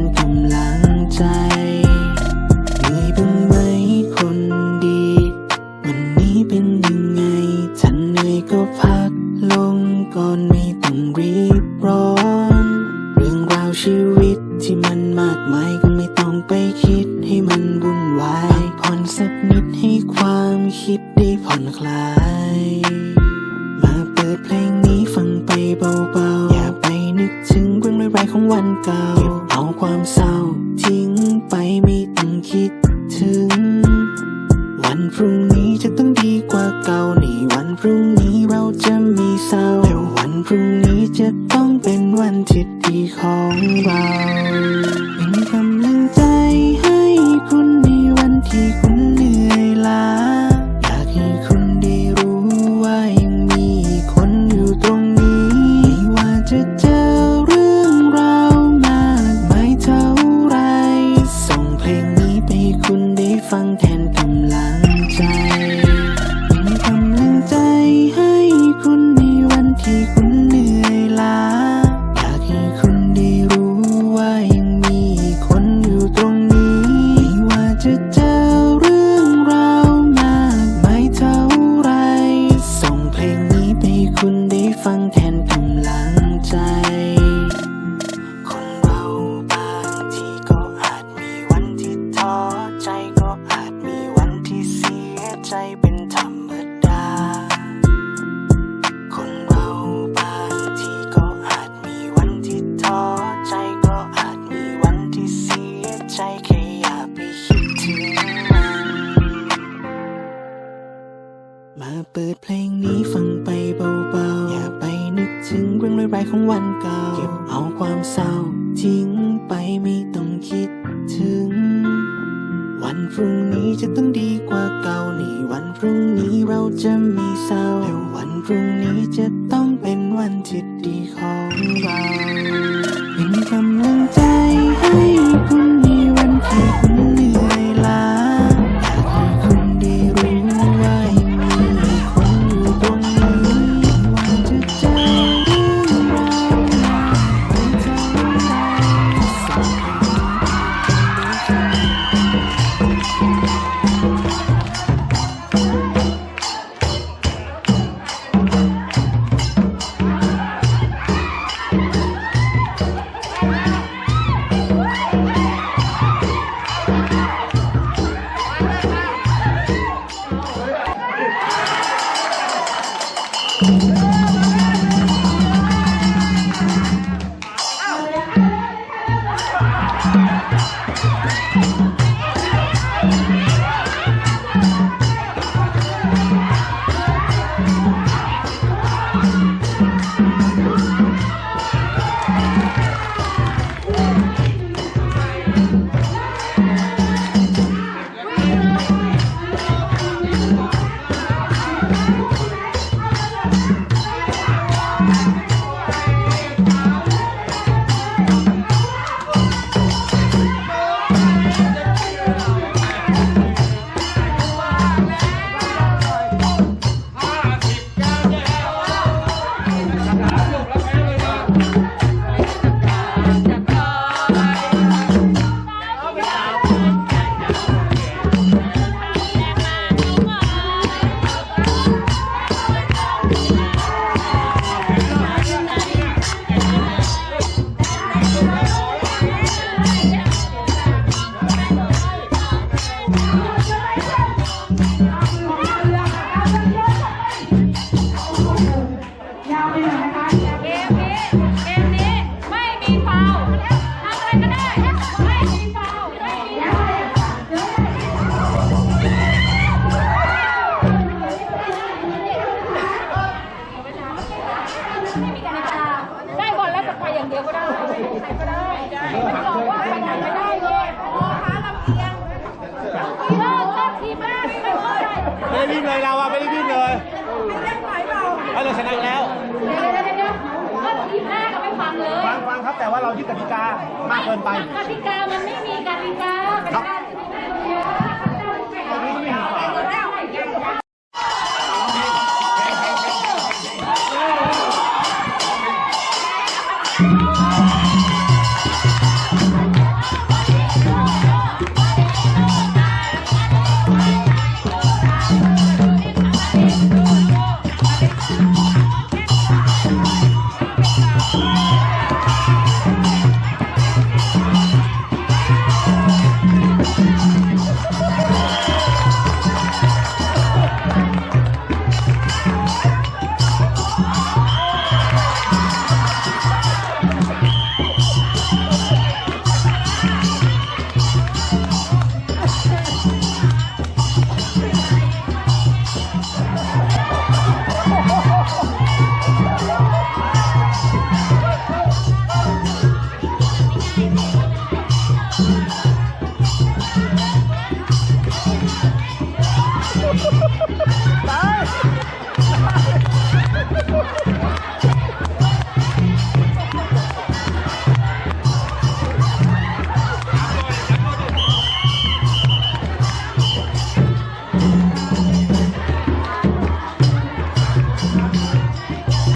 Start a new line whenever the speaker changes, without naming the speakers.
นกำลังใจเหนื่อยบ้างไหมคนดี วันนี้เป็นยังไงถ้าเหนื่อยก็พักลงก่อนไม่ต้องรีบร้อน เรื่องราวชีวิตที่มันมากมายก็ไม่ต้องไปคิดให้มันวุ่นวายผ่อนสักนิดให้ความคิดได้ผ่อนคลาย มาเปิดเพลงนี้ฟังไปเบาๆ ของวันเก่า เอาความเศร้าทิ้งไปไม่ต้องคิดถึง วันพรุ่งนี้จะต้องดีกว่าเก่าในวันพรุ่งนี้เราจะมีเศร้าแต่วันพรุ่งนี้จะต้องเป็นวันที่ดีของเราเป็นกำลังใจให้คุณในวันที่คุณเหนื่อยล้า ไเพลงนี้ฟังไปเบาๆ อย่าไปนึกถึงเรื่องร้ายๆของวันเก่า เก็บเอาความเศร้าทิ้งไปไม่ต้องคิดถึง วันพรุ่งนี้จะต้องดีกว่าเก่านี่วันพรุ่งนี้เราจะมีเศร้าแต่วันพรุ่งนี้จะต้องเป็นวันที่ดีของเราเป็นกำลังใจ Thank you. ใครก็ได้
มับอกว่าไปไหนไม่ได้เยพ่อ้าลำเอียงเลิทีมม่
ไม่ได้เลยเราอะไม่ได้เลยไม่ได้ไหว
เปาเอ้เราชนะแล้วเดี๋มาก็ไม่ฟังเลย
ฟังฟังครับแต่ว่าเรายึดกติกามากเกินไป
กติกามันไม่มีกติกาเป็น